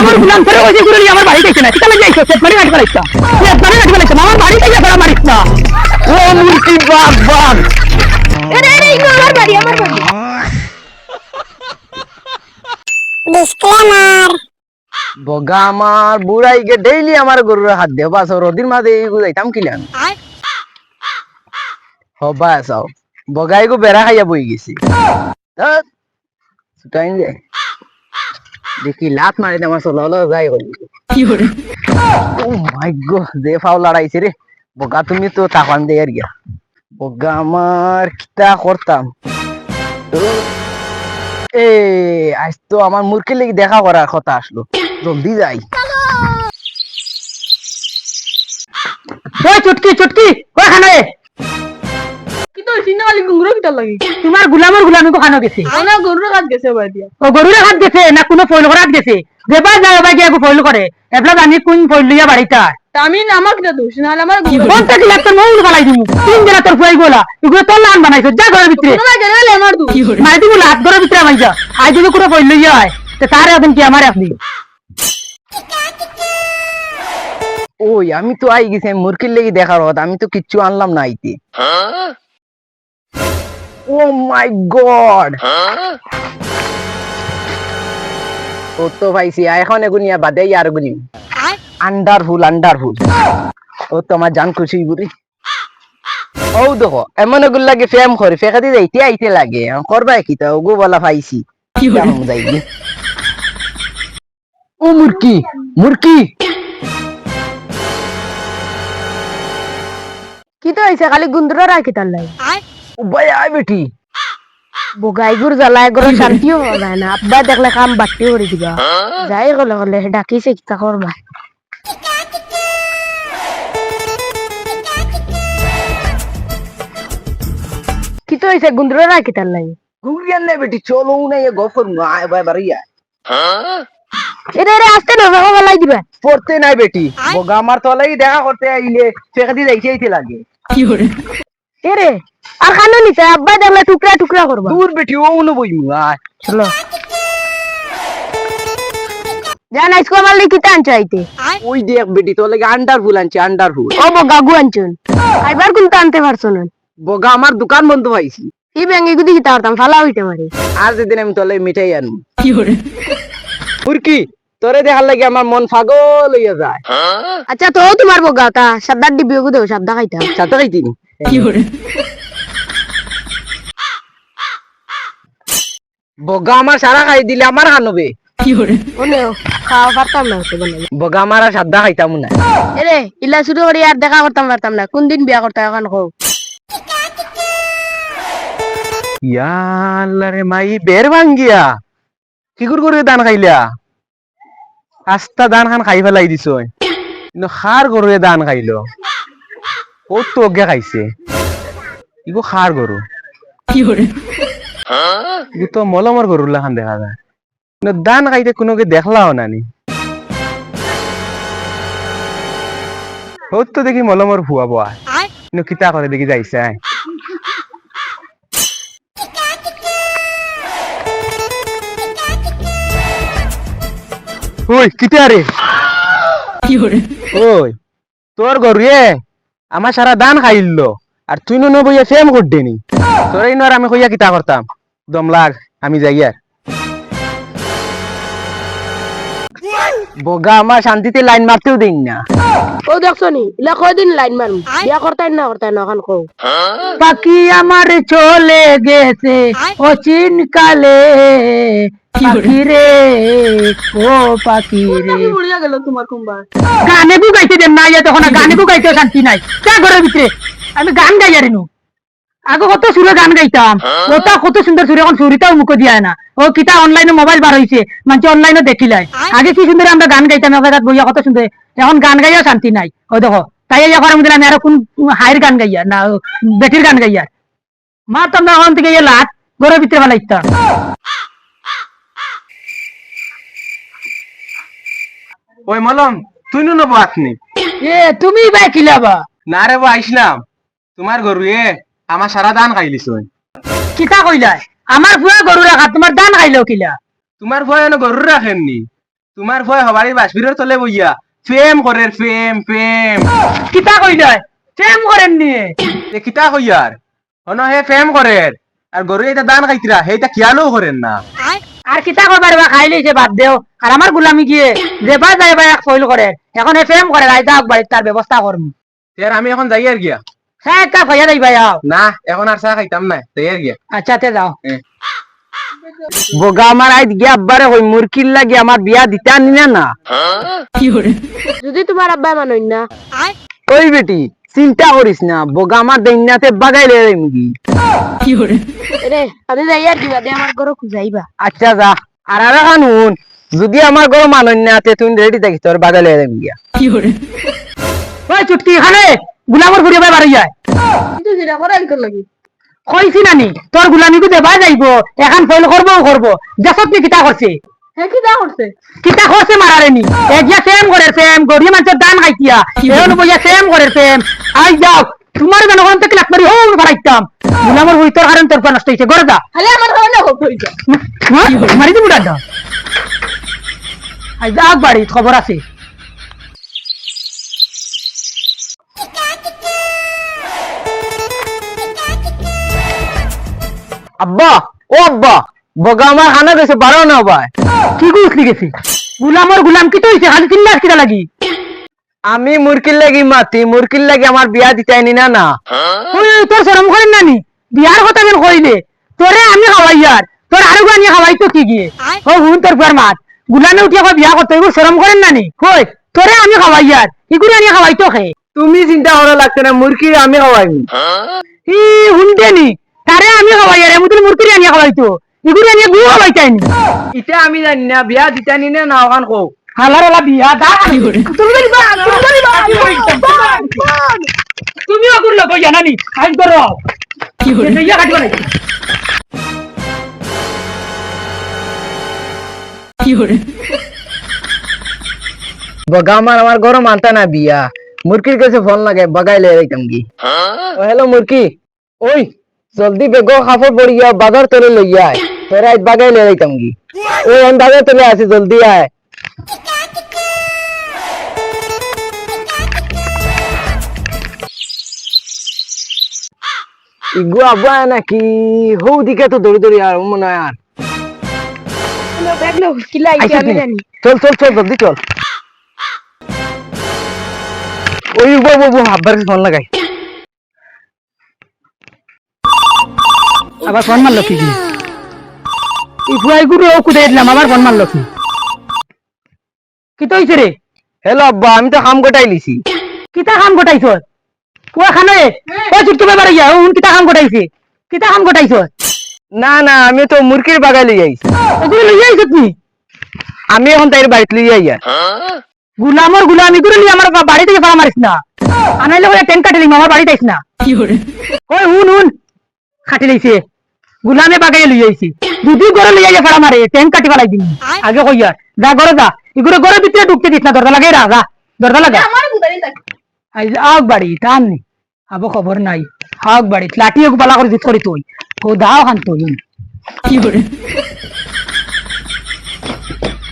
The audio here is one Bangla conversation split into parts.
আমার গুলাম করে ওই গুলো আমার বাড়ি থেকে না কিতা লাগে আইছো সেট মারি কাটি ফেলাইছা সেট মারি কাটি আমার বাড়ি থেকে ফেলা মারিস না ও মুরকি বাগ বাগ এরে এরে ইনো আমার বাড়ি আমার বাড়ি। ডিসক্লেমার। বগা আমার বুড়াই গে ডেইলি আমার গরুর হাত দে বাস রদির মাঝে এই যাইতাম কিলাম হবা চাও বগাই গো বেড়া খাইয়া বই গেছি। ছুটাইন যায় দেখি লাত মারি দে আমার চলা হলো। যাই হল? ও মাই গো যে ফাও লড়াইছে রে। বগা তুমি তো তাকান দে আর গিয়া। বগা আমার কিতা করতাম? এ আজ তো আমার মূর্খের লেগে দেখা করার কথা আসলো। জলদি যাই। ওই চুটকি চুটকি! ওই খানে কিন্তু সিনা খালি গুঙ্গুরো কিটা লাগি তোমার গুলামের গুলামি কো গেছে। গরুর গেছে বাই দিয়া। ও গরুর হাত গেছে না কোনো করাত গেছে। যেবার যায় এবার গিয়ে ফইল করে এবলা জানি কোন ফইল লইয়া বাড়িটা তা আমি নামাক দোষ আমার কোন থেকে লাগতো মৌল দিমু। তিন দিনা তোর ফুয়াই গোলা। এগুলো তোর লান বানাইছো যা ঘরের ভিতরে না গেলে আমার দু মাই দিমু লাত ঘরের ভিতরে মাই আই দিলে কোনো ফইল লইয়া হয় তে তারে আপনি কি আমার আপনি ওই আমি তো আই গেছি আমি মূর্খের লেগে দেখার কথা আমি তো কিচ্ছু আনলাম না আইতে। ও মাই গড ও তো পাইছি এখন এগুনিয়া বাদে আর গুলি আন্ডারফুল আন্ডারফুল ও তো আমার জান খুশি বুড়ি ও দেখো এমন এগুলো লাগে ফেম করে ফেকা দিয়ে যাইতে আইতে লাগে। করবা কি তা ওগো বলা পাইছি যাইবি ও মুরকি মুরকি কি তো হইছে খালি গুন্দুরা রাখি তার লাই ও আয় বেটি। বগাই গুর জ্বালায় গরো শান্তিও যায় না। আব্বা দেখলে কাম বাড়তি করে দিবা। যাই গলে গলে ডাকিছে কিতা করবা কি তো হইছে গুন্দুরা রাখি তার লাই ঘুরিয়ান নাই বেটি চলো না এ গফর আয় ভাই বাড়িয়া এরে এরে আসতে না বাবা গলাই দিবা। পড়তে নাই বেটি বগা আমার তলাই দেখা করতে আইলে দিয়ে যাইতে আইতে লাগে। এরে আর খানো নিতে আব্বা দেখলে টুকরা টুকরা করবা। দূর বেটি ও উনো বইমু আয়। চলো। জান আইসকো মারলি কিতা আনছো আইতে? ওই দেখ বেটি তোর লাগে আন্ডারফুল আনছে আন্ডারফুল ও বগাগু আনছুন খাইবার কোনটা আনতে পারছ না? বগা আমার দোকান বন্ধ পাইছি এই ব্যাঙ্গে গুদি কিতা করতাম ফালা হইতে পারে। আর যেদিন আমি তোর লাগে মিঠাই আনব। মুরকি তোরে দেখার লাগে আমার মন পাগল হইয়া যায়। আচ্ছা তো তোমার বগা তা সাদ্দার ডিবি গু দেও সাদ্দা খাইতাম। সাথে খাইতিনি? বগা আমার সারা খাই দিলে আমার খানবে খাওয়া পারতাম না বগা আমার আর সাদা খাইতাম না। এরে ইলা শুরু করি আর দেখা করতাম পারতাম না। কোন দিন বিয়া করতাম এখন ইয়াল্লা রে মাই বের ভাঙ্গিয়া কি করে করে দান খাইলা। আস্তা দান খান খাই ফেলাই দিছ কিন্তু খার গরুয়ে দান খাইলো। ও তো অজ্ঞা খাইছে? ইগো খার গরু ইগো তো মলমর গরু লাখান দেখা যায়। দান খাইতে কোনোকে দেখলাও নানি ও তো দেখি মলমর ভুয়া বয়া কিতা করে দেখি যাইছে। ওই কিতা রে ওই তোর গরুয়ে আমার সারা দান খাইল। আর তুই নো বইয়া ফেম করডেনি তোর এই আর আমি কইয়া কিতা করতাম? দম লাগ, আমি যাই আর বগা আমার শান্তিতে লাইন মারতেও দিন না। ও দেখছ নি ইলা কয়দিন লাইন মারুম বিয়া করতাই না করতাই না এখন কও। পাখি আমার চলে গেছে ও চিন কালে। পাখি রে ও পাখি রে বুড়িয়া গেল তোমার কুম্বার গানে গু গাইতে দেন না ইয়া তখন গানে গু গাইতে শান্তি নাই। যা ঘরের ভিতরে আমি গান গাই আর নু আগে কত সুরে গান গাইতাম। ওটা কত সুন্দর সুরে এখন সুরিটাও মুখ দিয়া না। ও কিতা অনলাইনে মোবাইল বার হইছে মানুষ অনলাইনে দেখিলাই। আগে কি সুন্দর আমরা গান গাইতাম এক বইয়া কত সুন্দর। এখন গান গাইয়া শান্তি নাই। ও দেখো তাই ইয়া করার মধ্যে আমি আর কোন হাইয়ের গান গাইয়া না বেটির গান গাইয়া। মা তো আমরা ওখান থেকে ইয়ে লাট ঘরের ভিতরে ফেলাইতাম ওই মলম তুই নো নেব আপনি এ তুমি খিলাবা না রে বা আইসলাম তোমার গরুয়ে আমার সারা দান খাইলিস কিতা কইলাই আমার পুরা গরু রাখা তোমার দান খাইলো কিলা? তোমার ভয় এনে গরু রাখেননি তোমার ভয় হবারই বাসবিরের তলে বইয়া ফেম করে ফেম ফেম কিতা কইলাই প্রেম করেন নিয়ে এ কিতা কইয়ার হন হে ফেম করে আর গরু এটা দান খাইতিরা হেটা কিয়ালো করেন না। আর কিতা করবার বা খাই লইছে বাদ দেও। আর আমার গুলামি গিয়ে যেবা যাই বা এক ফইল করে এখন এ প্রেম করে আইতা বাড়ির তার ব্যবস্থা করম এর আমি এখন যাই আর গিয়া। হ্যাঁ একটা ভাইয়া যাই ভাই না এখন আর চা খাইতাম না গিয়া। আচ্ছা তে যাও। বগা আমার আইত গিয়া আব্বারে হই মুরকির লাগি আমার বিয়া দিতা নিনা না? যদি তোমার আব্বা মানই না। ওই বেটি চিন্তা করিস না বগা আমার দৈন্যাতে বাগাই লে মুগি রে আমি যাই আর দিবা দে আমার ঘরে খুঁজাইবা। আচ্ছা যা। আর আর কানুন যদি আমার গরো মানন্য আছে তুই রেডি থাকিস তোর বাগাই লে গিয়া। ওই চুটকি এখানে গুলামর ঘুরে ভাই বাড়ি যায়। কিন্তু যেটা করে একজন লাগি। কইছি নানি তোর গুলামি কু দেবা যাইব এখন ফইল করব করব দেশত নি কিতা করছে করছে কিতা করছে মারারে নি এগিয়া সেম করে সেম গরিব মানুষের দান খাইতিয়া এখন বইয়া সেম করে সেম আই যাও তোমার জনগণ থেকে লাগ মারি বাড়াইতাম গুলামর হই তোর কারণ তোর নষ্ট হইছে গড় দা খালি আমার হয় না হোক? মারি দিবি দাদা। আই যাক বাড়ি খবর আছে। আব্বা ও আব্বা বগা আমার খানা গেছে বারো না ভাই। কি গুছলি গেছে? গুলামর গুলাম কি তো হইছে? খালি চিল্লাস কিটা লাগি। আমি মুরকির লাগি মাতি মুরকির লাগি আমার বিয়া দিতাই নি না না। ওই তোর শরম করেন নানি বিয়ার কথা বেন কইলে তোরে আমি খাওয়াই আর। তোর আরও গানি খাওয়াই তো কি গিয়ে? ও হুন তোর বুয়ার মাত গুলামে উঠিয়া কই বিয়া করতে এগুলো শরম করেন নানি কই তোরে আমি খাওয়াই আর। এগুলো আনি খাওয়াই তো খে তুমি চিন্তা করা লাগছে না মুরকি আমি খাওয়াইমি ই হুনতে নি। তারে আমি খাওয়াই আর এমন মুরগি আনি খাওয়াই তো। এগুলো আনি গু নি। আমি জানি না বিয়া নি না না ওখান কো হালার ওলা বিয়া দা। তুমি তুমি লোক জানানি করো কি ইয়া কাটবা নাকি বগা আমার আমার গরম আনতা না বিয়া। মুরকির কাছে ফোন লাগে বাগাই লে যাইতাম কি। ও হ্যালো মুরকি ওই জলদি বেগো কাপড় পড়িয়া বাজার তলে লইয়া আয় তোরা আজ বাগাই লে যাইতাম কি ওই আমি বাজার তলে আছি জলদি আয় ইগু আব্বা নাকি হৌ দিকে তো দৌড়ি দৌড়ি আর মনে হয় আর দেখলে কিলা আইছে আইসা আমি তুমি। জানি চল চল চল জলদি চল ওই বাবু বাবু আব্বার কাছে ফোন লাগাই আবার ফোন মারলো কি? এই ফুয়াই গুরু ও কুদে দিলাম? আবার ফোন মারলো কি? কি তো হইছে রে? হ্যালো আব্বা আমি তো কাম গোটাই লিছি কিতা কাম গোটাইছ? পুয়া খানে ও চুটকি বেবার ইয়া উন কিতা কাম গোটাইছে? কিতা কাম গোটাইছ? না না আমি তো মুরগির বাগাই লই আইছি। এগুলো লইয়া আইছ তুই আমি এখন তাইর বাড়িতে লই আইয়া। গুলামর গুলামি করে নিয়ে আমার বাড়ি থেকে ফাড়া মারিস না। আনাইলে টেন কাটি লিম আমার বাড়িতে আইস না। ওই হুন হুন খাটি লইছে গুলামে বাগাই লই আইছি দুদি গড়ে লই আইয়া ফাড়া মারে টেন কাটি ফেলাই দিন আগে কইয়া যা গড়ে যা। এগুলো গড়ের ভিতরে ঢুকতে দিস না দরজা লাগাই রাখ যা দরজা লাগা। আইজ আগ বাড়ি টান নি। আবো খবর নাই। আগ বাড়ি লাঠি এক বালা করে দিত করি তুই ও দাও খান তুই কি করে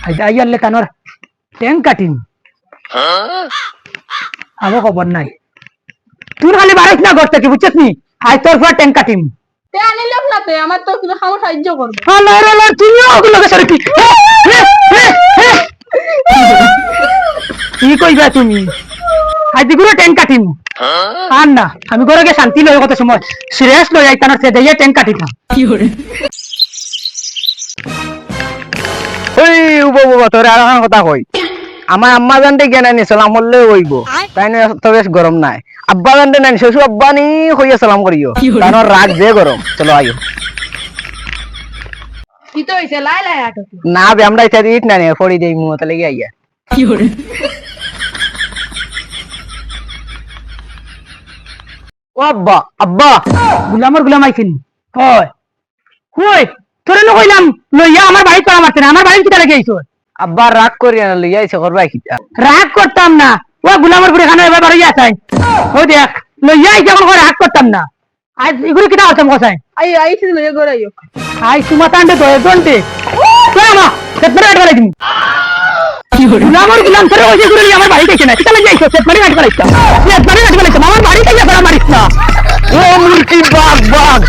আইজ আইয়ালে কানোর টেন কাটিন আবো খবর নাই। তুই খালি বাড়াইস না ঘর থেকে বুঝছিস নি? আজ তোর পর টেন কাটিম। তে আনিলাম না তে আমার তো কিছু খাওয়া সাহায্য করবে। আলো আলো আলো তুমিও ওগুলো সরে কি? কি কইবা তুমি? আজগুলো টেন কাটিম। আর না আমি ঘরে শান্তি লই কত সময়। সিরিয়াস লই আইতাম সে দিয়ে টেন কাটিতাম ওই উব বাবা তোর আর এখন কথা কই আমার আম্মা জানতে জ্ঞান আনি সালাম হলে হইব। তাই না তো বেশ গরম নাই। আব্বা জানতে নাই শ্বশুর আব্বা নি হইয়া সালাম করিও। কারণ রাগ যে গরম চলো আইও। কি তো আটো না বে আমরা না ফড়ি দেই আইয়া। ও আব্বা আব্বা। গুলামর গুলাম আইছেন। হয় কই? তোরে ন কইলাম লইয়া আমার বাড়ি তোরা মারতে না আমার বাড়ি কিটা লাগে আইছো? আব্বা রাগ করি না লইয়া আইছে করবা কিটা রাগ করতাম না। ও গুলামর ঘুরে খানা এবার বাড়ি আসাই ও দেখ লইয়া আইছে এখন করে রাগ করতাম না। আজ এগুলো কিটা হতাম কোথায় আই আইছি লয়ে করে আইও। আই সুমা তান্ডে তো দন্টে। তো আমা কতরা আটকে দিন গুলামর গুলাম তোর ওই গুলি আমার বাড়ি থেকে না। কিতা লাগে আইছো? সেট মারি গাড়ি করাইছো সেট মারি গাড়ি করাইছো আমার বাড়ি থেকে ফেরা মারিস না। ও মুরকি বাঘ বাঘ।